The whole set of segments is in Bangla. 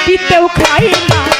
মাটিতেও খাই না।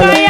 hello.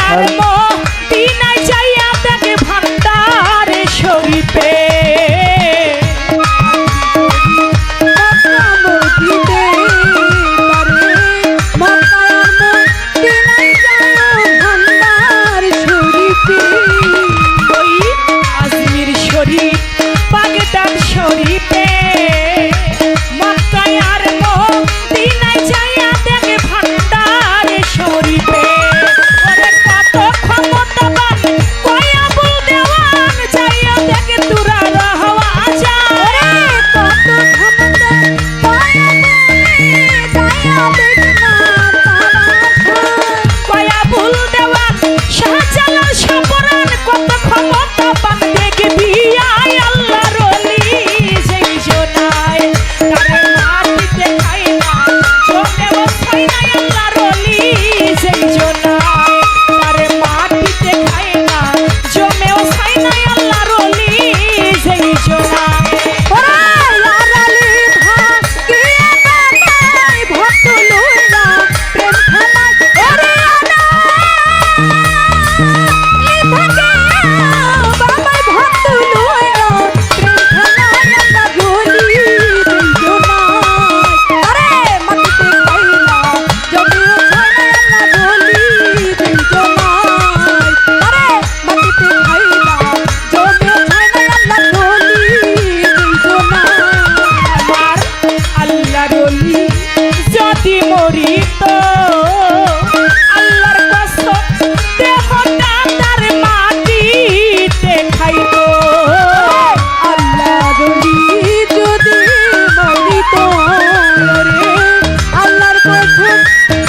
নাই আল্লাহর সেই সোনা। Thank you.